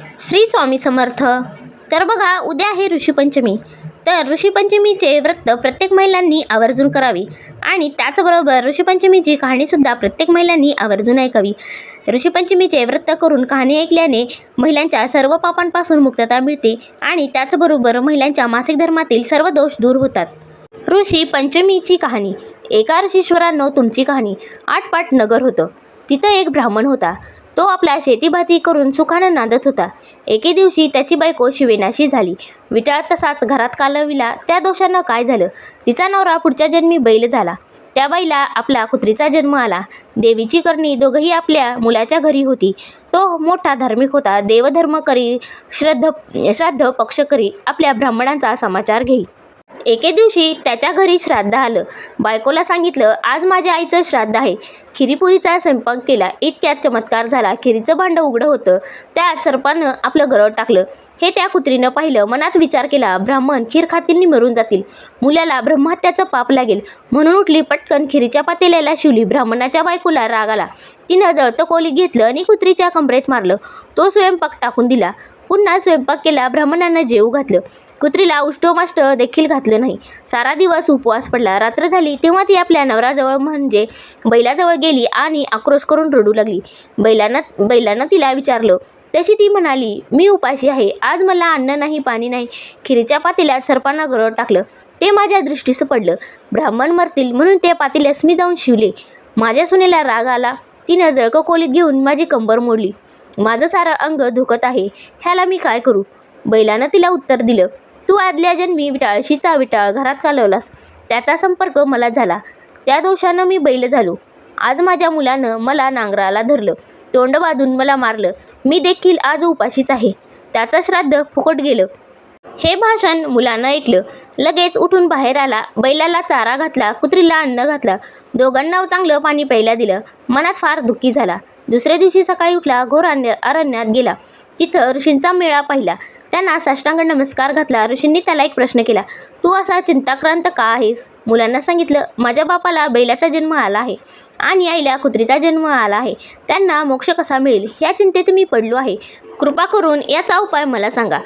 श्री स्वामी समर्थ. तर बघा उद्या आहे ऋषीपंचमी. तर ऋषीपंचमीचे व्रत प्रत्येक महिलांनी आवर्जून करावे आणि त्याचबरोबर ऋषीपंचमीची कहाणीसुद्धा प्रत्येक महिलांनी आवर्जून ऐकावी. ऋषीपंचमीचे व्रत करून कहाणी ऐकल्याने महिलांच्या सर्व पापांपासून मुक्तता मिळते आणि त्याचबरोबर महिलांच्या मासिक धर्मातील सर्व दोष दूर होतात. ऋषी पंचमीची कहाणी. एका ऋषीश्वरांनो तुमची कहाणी आठपाट नगर होतं. तिथं एक ब्राह्मण होता. तो आपल्या शेतीभाती करून सुखानं नांदत होता. एके दिवशी त्याची बायको शिवेनाशी झाली. विटाळ तसाच घरात कालविला. त्या दोषानं काय झालं? तिचा नवरा पुढच्या जन्मी बैल झाला. त्या बाईला आपला कुत्रीचा जन्म आला. देवीची करणी दोघंही आपल्या मुलाच्या घरी होती. तो मोठा धार्मिक होता. देवधर्म करी श्रद्ध श्राद्ध पक्ष करी आपल्या ब्राह्मणांचा समाचार घेई. एके दिवशी त्याच्या घरी श्राद्ध आलं. बायकोला सांगितलं आज माझ्या आईचं श्राद्ध आहे. खिरीपुरीचा स्वयंपाक केला. इतक्यात चमत्कार झाला. खिरीचं भांडं उघडं होतं. त्यात सर्पानं आपलं गरड टाकलं. हे त्या कुत्रीनं पाहिलं. मनात विचार केला ब्राह्मण खीर खातील मरून जातील. मुलाला ब्रह्महत्याचं पाप लागेल. म्हणून उठली पटकन खिरीच्या पातेल्याला शिवली. ब्राह्मणाच्या बायकोला राग आला. तिनं जळतं कोली घेतलं आणि कुत्रीच्या कमरेत मारलं. तो स्वयंपाक टाकून दिला. पुन्हा स्वयंपाक केला ब्राह्मणांना जेवू घातलं. कुत्रीला उष्टोमाष्ट देखील घातलं नाही. सारा दिवस उपवास पडला. रात्र झाली तेव्हा ती आपल्या नवराजवळ म्हणजे बैलाजवळ गेली आणि आक्रोश करून रडू लागली. बैलानं बैलानं तिला विचारलं तशी ती म्हणाली मी उपाशी आहे. आज मला अन्न नाही पाणी नाही. खिरीच्या पातेल्यात सर्पांना गरड टाकलं. ते माझ्या दृष्टीस पडलं. ब्राह्मण मरतील म्हणून त्या पातेल्यास मी जाऊन शिवले. माझ्या सुनेला राग आला. तिनं जळकं कोलीत घेऊन माझी कंबर मोडली. माझं सारं अंग धुकत आहे. ह्याला मी काय करू? बैलानं तिला उत्तर दिलं. तू आदल्या जन्मी विटाळशीचा विटाळ घरात घालवलास त्याचा संपर्क मला झाला. त्या दोषानं मी बैल झालो. आज माझ्या मुलानं मला नांगराला धरलं. तोंड बांधून मला मारलं. मी देखील आज उपाशीच आहे. त्याचं श्राद्ध फुकट गेलं. हे भाषण मुलानं ऐकलं. लगेच उठून बाहेर आला. बैलाला चारा घातला. कुत्रीला अन्न घातला. दोघांना चांगलं पाणी प्यायला दिलं. मनात फार दुःखी झाला. दुसऱ्या दिवशी सकाळी उठला घोर अन्य अरण्यात गेला. तिथं ऋषींचा मेळा पाहिला. त्यांना साष्टांग नमस्कार घातला. ऋषींनी त्याला एक प्रश्न केला तू असा चिंताक्रांत का आहेस? मुलांना सांगितलं माझ्या बापाला बैलाचा जन्म आला आहे आणि आईला कुत्रीचा जन्म आला आहे. त्यांना मोक्ष कसा मिळेल? या चिंतेत मी पडलो आहे. कृपा करून याचा उपाय मला सांगा.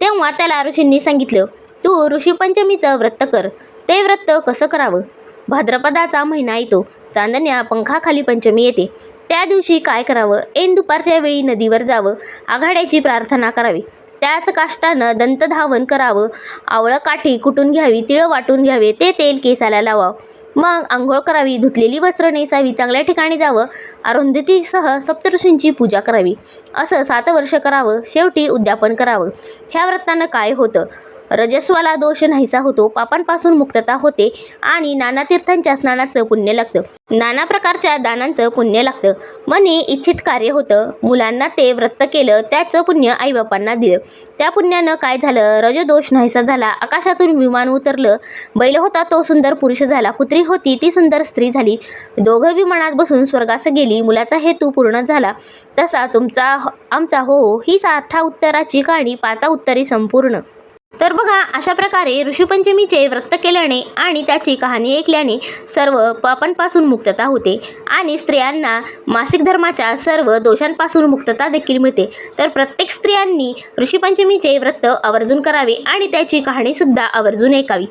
तेव्हा त्याला ऋषींनी सांगितलं तू ऋषीपंचमीचं व्रत कर. ते व्रत कसं करावं? भाद्रपदाचा महिना येतो. चांदण्या पंखाखाली पंचमी येते. त्या दिवशी काय करावं? ऐन दुपारच्या वेळी नदीवर जावं आघाड्याची प्रार्थना करावी. त्याच काष्टानं दंतधावन करावं. आवळं काठी कुटून घ्यावी तिळं वाटून घ्यावे ते तेल केसाला लावावं. मग आंघोळ करावी धुतलेली वस्त्र नेसावी चांगल्या ठिकाणी जावं. अरुंधतीसह सप्तऋषींची पूजा करावी. असं सात वर्ष करावं. शेवटी उद्यापन करावं. ह्या व्रतानं काय होतं? रजस्वाला दोष नाहीसा होतो पापांपासून मुक्तता होते आणि नाना तीर्थांच्या स्नानाचं पुण्य लागतं. नाना प्रकारच्या दानांचं पुण्य लागतं. मनी इच्छित कार्य होतं. मुलांना ते व्रत केलं त्याचं पुण्य आईबापांना दिलं. त्या पुण्यानं काय झालं? रजदोष नाहीसा झाला. आकाशातून विमान उतरलं. बैल होता तो सुंदर पुरुष झाला. कुत्री होती ती सुंदर स्त्री झाली. दोघं विमानात बसून स्वर्गास गेली. मुलाचा हेतू पूर्ण झाला. तसा तुमचा आमचा हो ही साठा उत्तराची कहाणी पाचा उत्तरी संपूर्ण. तर बघा अशा प्रकारे ऋषीपंचमीचे व्रत केल्याने आणि त्याची कहाणी ऐकल्याने सर्व पापांपासून मुक्तता होते आणि स्त्रियांना मासिक धर्माच्या सर्व दोषांपासून मुक्तता देखील मिळते. तर प्रत्येक स्त्रियांनी ऋषीपंचमीचे व्रत आवर्जून करावे आणि त्याची कहाणीसुद्धा आवर्जून ऐकावी.